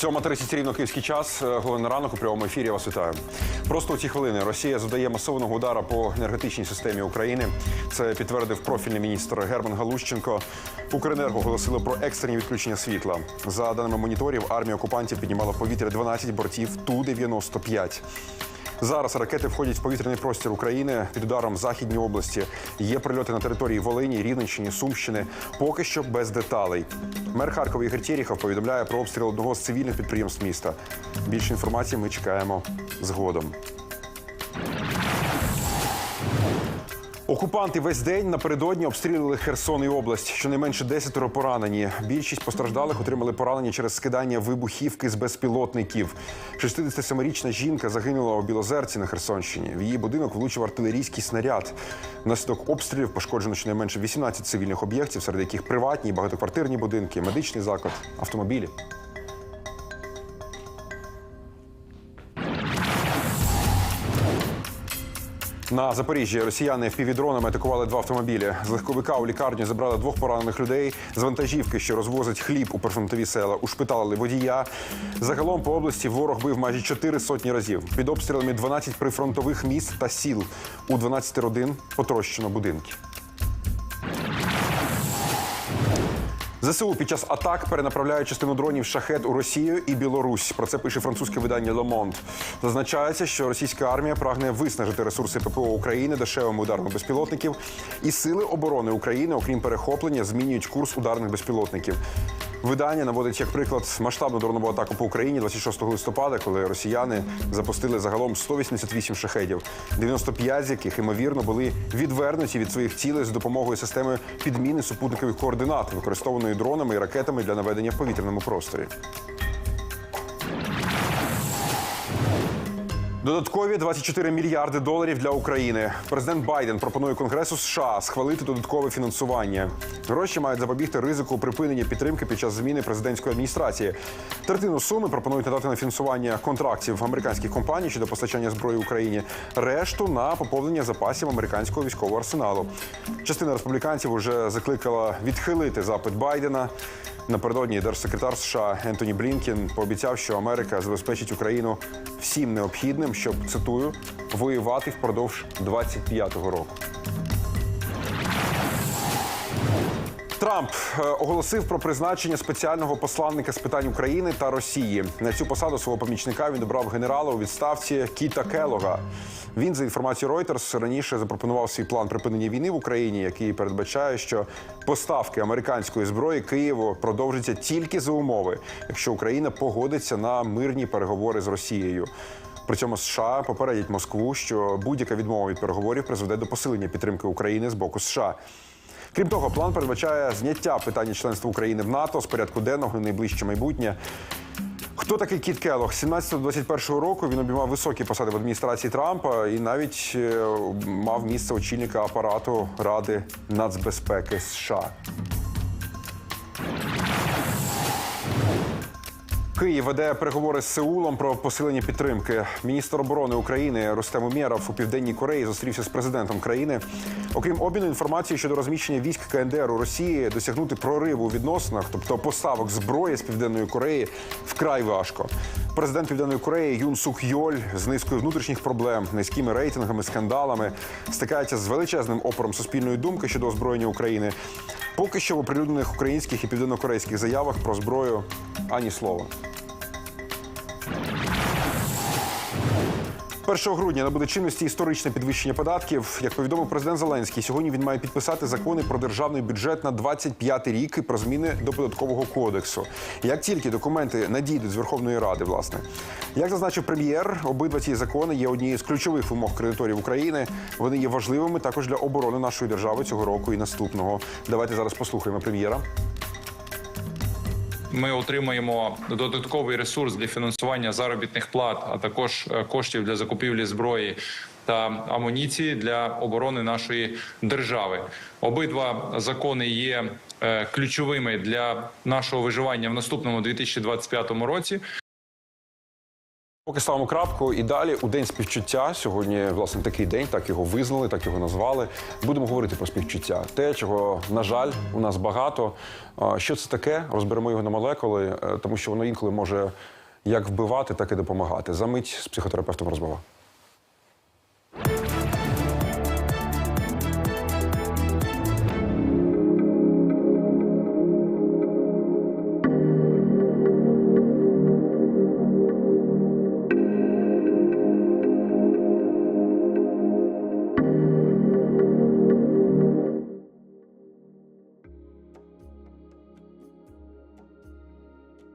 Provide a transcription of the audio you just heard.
7.30 рівно київський час. Головне ранок у прямому ефірі. Я вас вітаю. Просто у ці хвилини Росія завдає масованого удара по енергетичній системі України. Це підтвердив профільний міністр Герман Галущенко. Укренерго оголосило про екстрені відключення світла. За даними моніторів, армія окупантів піднімала повітря 12 бортів Ту-95. Зараз ракети входять в повітряний простір України під ударом західній області. Є прильоти на території Волині, Рівненщини, Сумщини. Поки що без деталей. Мер Харкова Ігор Тєріхов повідомляє про обстріл одного з цивільних підприємств міста. Більше інформації ми чекаємо згодом. Окупанти весь день напередодні обстрілювали Херсон і область. Щонайменше десятеро поранені. Більшість постраждалих отримали поранення через скидання вибухівки з безпілотників. 67-річна жінка загинула у Білозерці на Херсонщині. В її будинок влучив артилерійський снаряд. Внаслідок обстрілів пошкоджено щонайменше 18 цивільних об'єктів, серед яких приватні багатоквартирні будинки, медичний заклад, автомобілі. На Запоріжжі росіяни впівдронами атакували два автомобілі. З легковика у лікарню забрали двох поранених людей. З вантажівки, що розвозить хліб у прифронтові села, ушпиталили водія. Загалом по області ворог бив майже чотири сотні разів. Під обстрілами 12 прифронтових міст та сіл. У 12 родин потрощено будинки. ЗСУ під час атак перенаправляють частину дронів шахет у Росію і Білорусь. Про це пише французьке видання Ломонт. Зазначається, що російська армія прагне виснажити ресурси ППО України дешевими ударами безпілотників, і сили оборони України, окрім перехоплення, змінюють курс ударних безпілотників. Видання наводить як приклад масштабну дронову атаку по Україні 26 листопада, коли росіяни запустили загалом 188 шахедів, 95 з яких ймовірно були відвернуті від своїх цілей з допомогою системи підміни супутникових координат, використованої дронами і ракетами для наведення в повітряному просторі. Додаткові 24 мільярди доларів для України. Президент Байден пропонує Конгресу США схвалити додаткове фінансування. Гроші мають запобігти ризику припинення підтримки під час зміни президентської адміністрації. Третину суми пропонують надати на фінансування контрактів американських компаній щодо постачання зброї Україні. Решту на поповнення запасів американського військового арсеналу. Частина республіканців вже закликала відхилити запит Байдена. Напередодні держсекретар США Ентоні Блінкен пообіцяв, що Америка забезпечить Україну всім необхідним, щоб цитую воювати впродовж 25-го року. Трамп е, оголосив про призначення спеціального посланника з питань України та Росії. На цю посаду свого помічника він обрав генерала у відставці Кіта Келога. Він, за інформацією Reuters, раніше запропонував свій план припинення війни в Україні, який передбачає, що поставки американської зброї Києву продовжаться тільки за умови, якщо Україна погодиться на мирні переговори з Росією. При цьому США попередять Москву, що будь-яка відмова від переговорів призведе до посилення підтримки України з боку США. Крім того, план передбачає зняття питання членства України в НАТО з порядку денного в найближче майбутнє. Хто такий Кіт Келох? З 17-21 року він обіймав високі посади в адміністрації Трампа і навіть е, мав місце очільника апарату Ради нацбезпеки США. Київ веде переговори з Сеулом про посилення підтримки. Міністр оборони України Рустем Умєров у південній Кореї зустрівся з президентом країни. Окрім обміну інформації щодо розміщення військ КНДР у Росії, досягнути прориву у відносинах, тобто поставок зброї з південної Кореї, вкрай важко. Президент Південної Кореї Юн Сук Йоль з низкою внутрішніх проблем, низькими рейтингами, скандалами стикається з величезним опором суспільної думки щодо озброєння України. Поки що в оприлюднених українських і південнокорейських заявах про зброю ані слова. 1 грудня набуде чинності історичне підвищення податків. Як повідомив президент Зеленський, сьогодні він має підписати закони про державний бюджет на 25 рік і про зміни до податкового кодексу. Як тільки документи надійдуть з Верховної Ради, власне, як зазначив прем'єр, обидва ці закони є однією з ключових вимог кредиторів України. Вони є важливими також для оборони нашої держави цього року і наступного. Давайте зараз послухаємо прем'єра. Ми отримаємо додатковий ресурс для фінансування заробітних плат, а також е, коштів для закупівлі зброї та амуніції для оборони нашої держави. Обидва закони є е, ключовими для нашого виживання в наступному 2025 році. Поки ставимо крапку і далі у день співчуття. Сьогодні, власне, такий день, так його визнали, так його назвали. Будемо говорити про співчуття. Те, чого, на жаль, у нас багато. Що це таке? Розберемо його на молекули, е, тому що воно інколи може як вбивати, так і допомагати. За мить з психотерапевтом розмова.